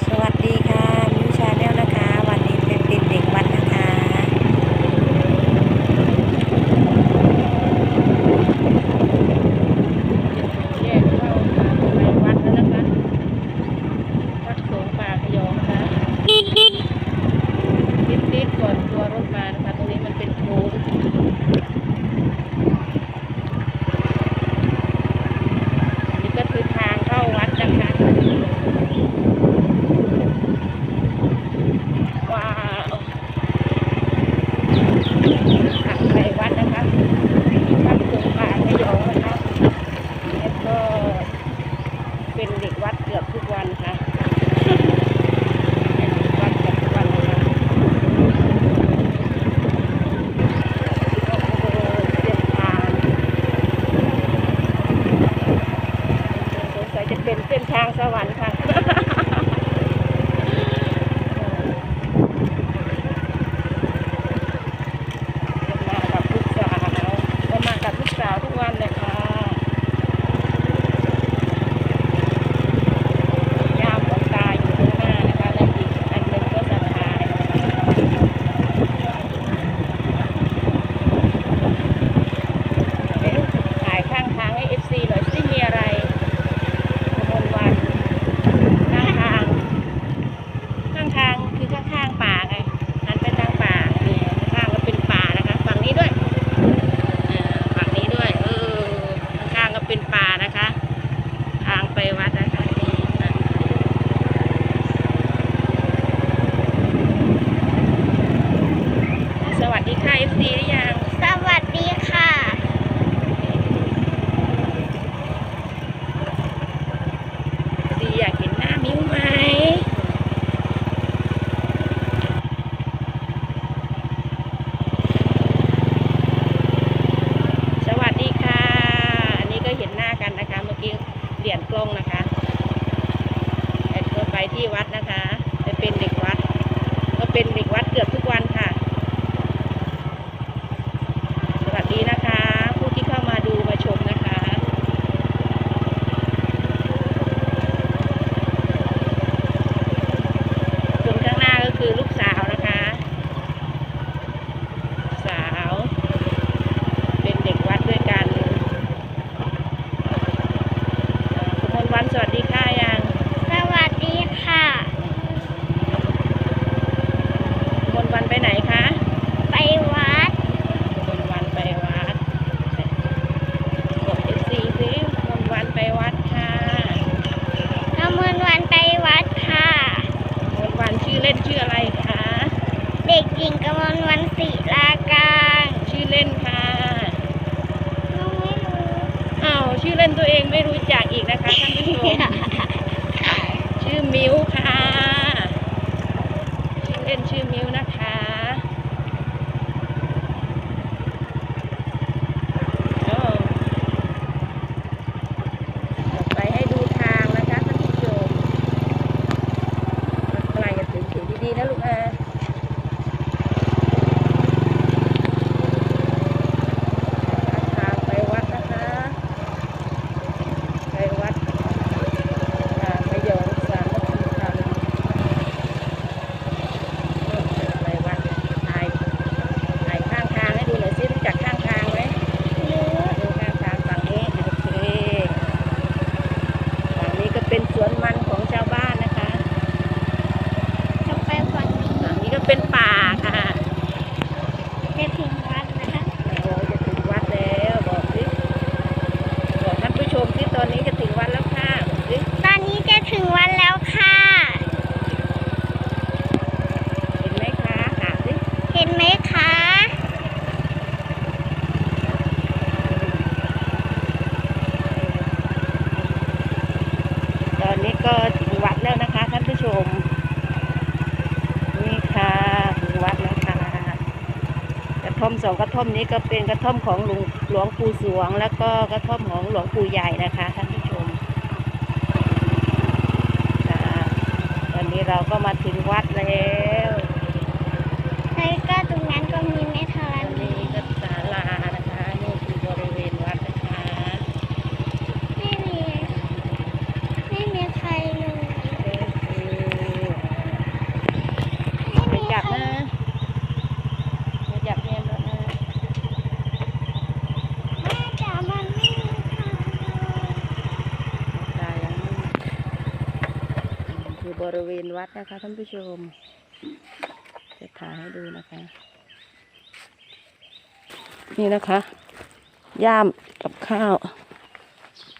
se เป็นทางสวรรค์ค่ะ ดีหรือยัง สวัสดีค่ะ ดีอยากเห็นหน้ามิ้วไหม สวัสดีค่ะ อันนี้ก็เห็นหน้ากันนะคะ เมื่อกี้เปลี่ยนกล้องนะคะแดก็ไปที่วัดนะคะ ไปเป็นเด็กวัด ก็เป็นเด็กวัดเกือบทุก สองกระท่อมนี้ก็เป็นกระท่อมของหลวงหลวงปู่สวง แล้วก็กระท่อมของหลวงปู่ใหญ่นะคะท่านผู้ชมวันนี้เราก็มาถึงวัดแล้วให้กัน บริเวณวัดนะคะท่านผู้ชม จะถ่ายให้ดูนะคะ นี่นะคะ ย่ามกับข้าว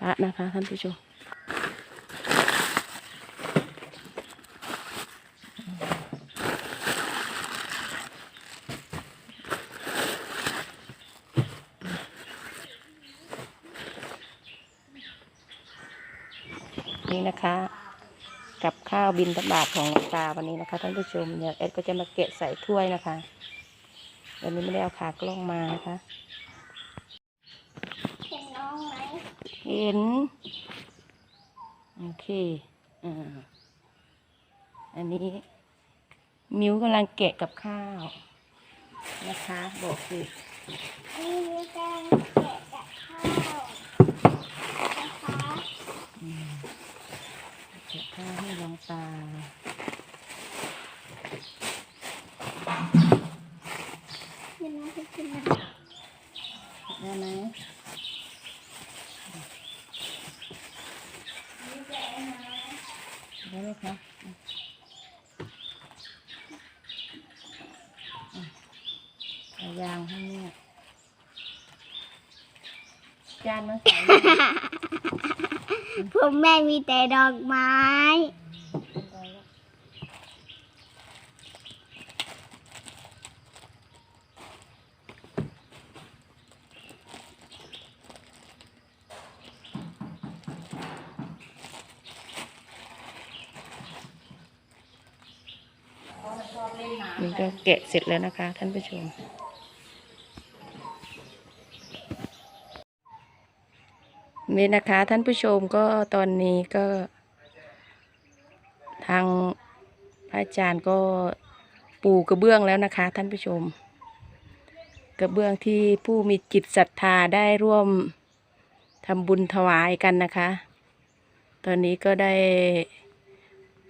พระนะคะท่านผู้ชมนี่นะคะ กับข้าวบินตบาทของหลวงตาวันนี้นะคะท่านผู้ชมเนี่ยเอ็ดก็จะมาเกะใส่ถ้วยนะคะวันนี้ไม่ได้เอาขากล้องมานะคะเห็นน้องไหมเห็นโอเคอ่าอันนี้ มิวกำลังแกะกับข้าว นะคะบอกสินี่มีแกงแกะกับข้าวนะคะ แกะข้าให้หลวงตาเดี๋ยวน้องไปกินนะได้ไหมได้ไหมคะเอายางให้เนี่ยจานมาใส่ ผมแม่มีแต่ดอกไม้ นี่ก็แกะเสร็จแล้วนะคะ ท่านผู้ชม นี่นะคะท่านผู้ชมก็ตอนนี้ก็ ทางพระอาจารย์ก็ปูกระเบื้องแล้วนะคะ ท่านผู้ชม กระเบื้องที่ผู้มีจิตศรัทธาได้ร่วมทำบุญถวายกันนะคะ ตอนนี้ก็ได้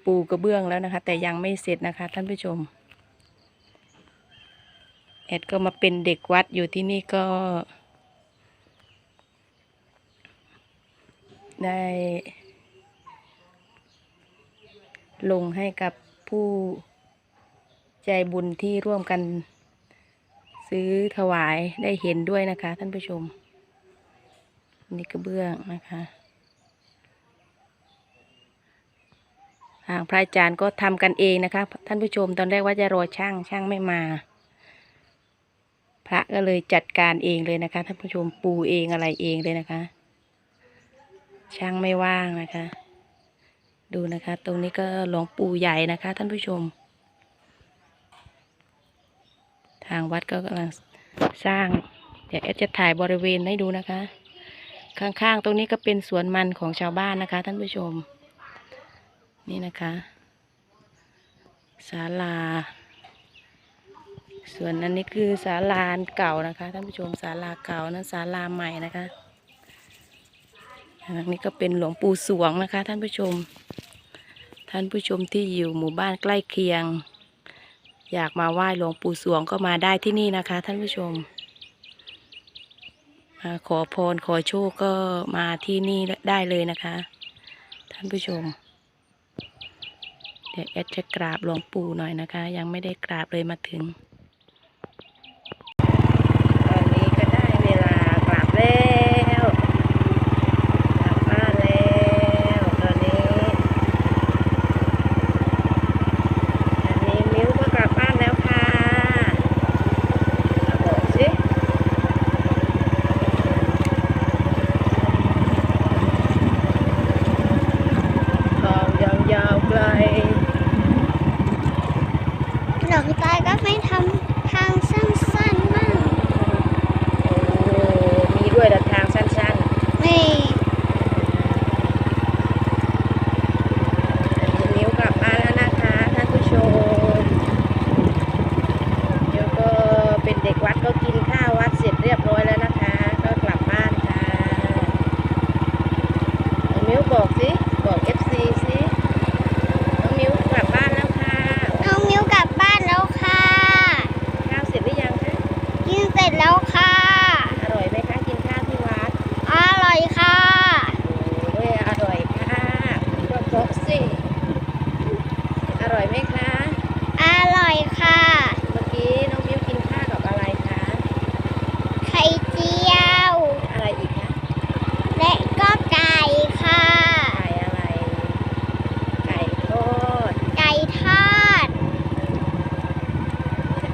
ปูกระเบื้องแล้วนะคะ แต่ยังไม่เสร็จนะคะ ท่านผู้ชมแอดก็มาเป็นเด็กวัดอยู่ที่นี่ก็ ได้ลงให้กับผู้ใจบุญที่ร่วมกันซื้อถวายได้เห็นด้วยนะคะ ท่านผู้ชม นี่กระเบื้องนะคะทางพระอาจารย์ก็ทำกันเองนะคะ ท่านผู้ชมตอนแรกว่าจะรอช่างช่างไม่มา พระก็เลยจัดการเองเลยนะคะ ท่านผู้ชมปูเองอะไรเองเลยนะคะ ช่างไม่ว่างนะคะ ดูนะคะ ตรงนี้ก็หลวงปู่ใหญ่นะคะ ท่านผู้ชม ทางวัดก็กำลังสร้าง เดี๋ยวแอดจะถ่ายบริเวณให้ดูนะคะ ข้างๆ ตรงนี้ก็เป็นสวนมันของชาวบ้านนะคะ ท่านผู้ชม นี่นะคะศาลา ส่วนอันนี้คือศาลาเก่านะคะ ท่านผู้ชมศาลาเก่านะศาลาใหม่นะคะ อันนี้ก็เป็นหลวงปู่สวงนะคะ ท่านผู้ชม ท่านผู้ชมที่อยู่หมู่บ้านใกล้เคียง อยากมาไหว้หลวงปู่สวงก็มาได้ที่นี่นะคะ ท่านผู้ชมมาขอพรขอโชคก็มาที่นี่ได้เลยนะคะ ท่านผู้ชม เดี๋ยวแอดจะกราบหลวงปู่หน่อยนะคะ ยังไม่ได้กราบเลยมาถึง ตอนนี้ก็ได้เวลากลับแล้วกลับบ้านแล้วตอนนี้ อันนี้มิ้วก็กลับบ้านแล้วค่ะเอาบอกสิทองยาวๆไกล หลวงตาก็ไม่ทำทางสั้นๆมั่ง โอ้มีด้วยแต่ทางสั้น นี่ ๆนิ้วกลับบ้านแล้วนะคะ ท่านผู้ชม เดี๋ยวก็เป็นเด็กวัดก็กินข้าววัดเสร็จเรียบร้อยแล้วนะคะ ก็กลับบ้านค่ะน้อง มิ้วบอกสิ บอก FC สิน้องมิ้วกลับบ้านแล้วค่ะ น้องมิวกลับบ้านแล้วค่ะ ข้าวเสร็จหรือยังคะ กินเสร็จแล้วค่ะ อร่อยไหมคะกินข้าวที่วัด อร่อยค่ะ โอ้ยอร่อยค่ะก็บอกสิ ร่อยไหมคะ อร่อยค่ะ เมื่อกี้น้องมิ้วกินข้าวกับอะไรคะ ไข่เจียว อะไรอีกคะ และก็ไก่ค่ะ ไก่อะไร ไก่ทอด ไก่ทอด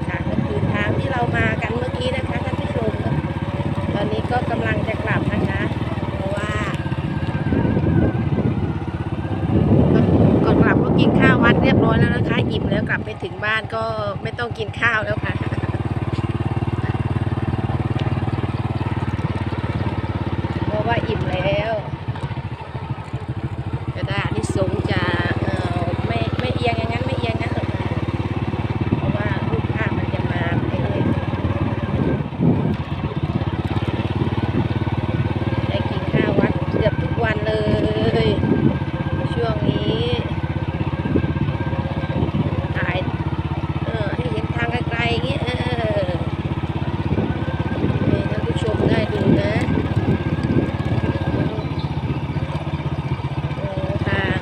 ค่ะก็คือทางที่เรามากันเมื่อกี้นะคะท่านผู้ชม ตอนนี้ก็กำลังจะกลับนะคะ เพราะว่าก่อนกลับก็กินข้าววัดเรียบร้อยแล้วนะคะ อิ่มแล้วกลั งบ้านก็ไม่ต้องกินข้าวแล้วค่ะเพราะว่าอิ่มแล้ว จะได้อานิสงส์จะเอ่อไม่ไม่เอียงอย่างนั้นไม่เอียงอย่างนั้นหรอกค่ะเพราะว่ารูปภาพมันจะมาไปเลยได้กินข้าววัดเกือบทุกวันเลย ช่วงนี้ถ่ายเออให้เห็นทางไกลๆอย่างเงี้ยเออให้ท่านผู้ชมได้ดูนะโอ้ทาง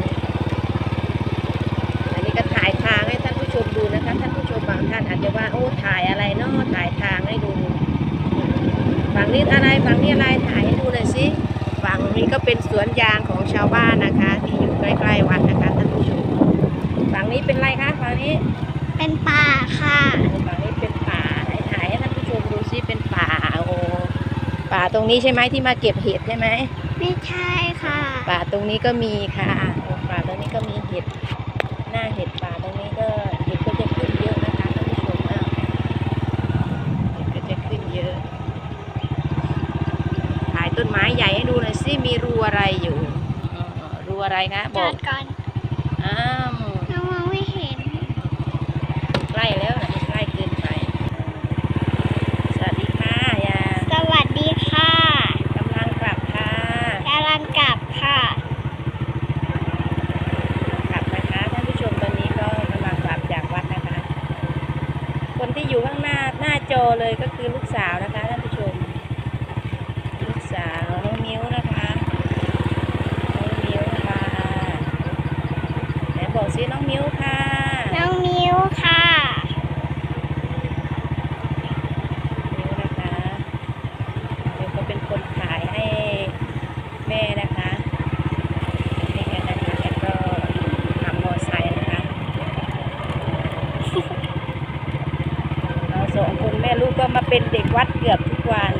อันนี้ก็ถ่ายทางให้ท่านผู้ชมดูนะคะ ท่านผู้ชมบางท่านอาจจะว่าโอ้ถ่ายอะไรเนาะถ่ายทางให้ดูฝั่งนี้อะไรฝั่งนี้อะไรถ่ายให้ ดูหน่อยสิฝั่งนี้ก็เป็นสวนยางของชาวบ้านนะคะ ที่อยู่ใกล้ๆวัดนะคะท่านผู้ชมฝั่งนี้เป็นอะไรคะฝั่งนี้เป็นป่าค่ะฝั่งนี้เป็นป่าไหนถ่ายให้ท่านผู้ชมดูสิเป็นป่าโอ้ป่าตรงนี้ใช่ไหมที่มาเก็บเห็ดใช่ไหมไม่ใช่ค่ะ ป่าตรงนี้ก็มีค่ะโอ้ป่าตรงนี้ก็มีเห็ดหน้าเห็ดป่าตรงนี้ก็เห็ดก็จะขึ้นเยอะนะคะท่านผู้ชมอ้าวเห็ดก็จะขึ้นเยอะ ถ่ายต้น ไม้ใหญ่ให้ดูหน่อยสิมีรูอะไรอยู่อ๋อรูอะไรคะบจออกดก่อนอ้าวน้องมองไม่เห็น ใกล้แล้วนะใกล้เกินไป สวัสดีค่ะยาสวัสดีค่ะกำลังกลับค่ะกำลังกลับค่ะ กลับนะคะท่านผู้ชมตอนนี้ก็กำลังกลับจากวัดนะคะ คนที่อยู่ข้างหน้าหน้าจอเลยก็คือลูกสาวนะคะท่านผู้ชม ลูกสาวน้องมิ้วนะคะน้องมิ้วค่ะไหนบอกซิ น้องมิ้วค่ะ น้องมิวค่ะมิ้วนะคะเดี๋ยวก็เป็นคนขายให้แม่นะคะนี่แกนะคะแกก็ขับมอไซค์นะคะเราสองคนแม่ลูกก็มาเป็นเด็กวัดเกือบทุกวัน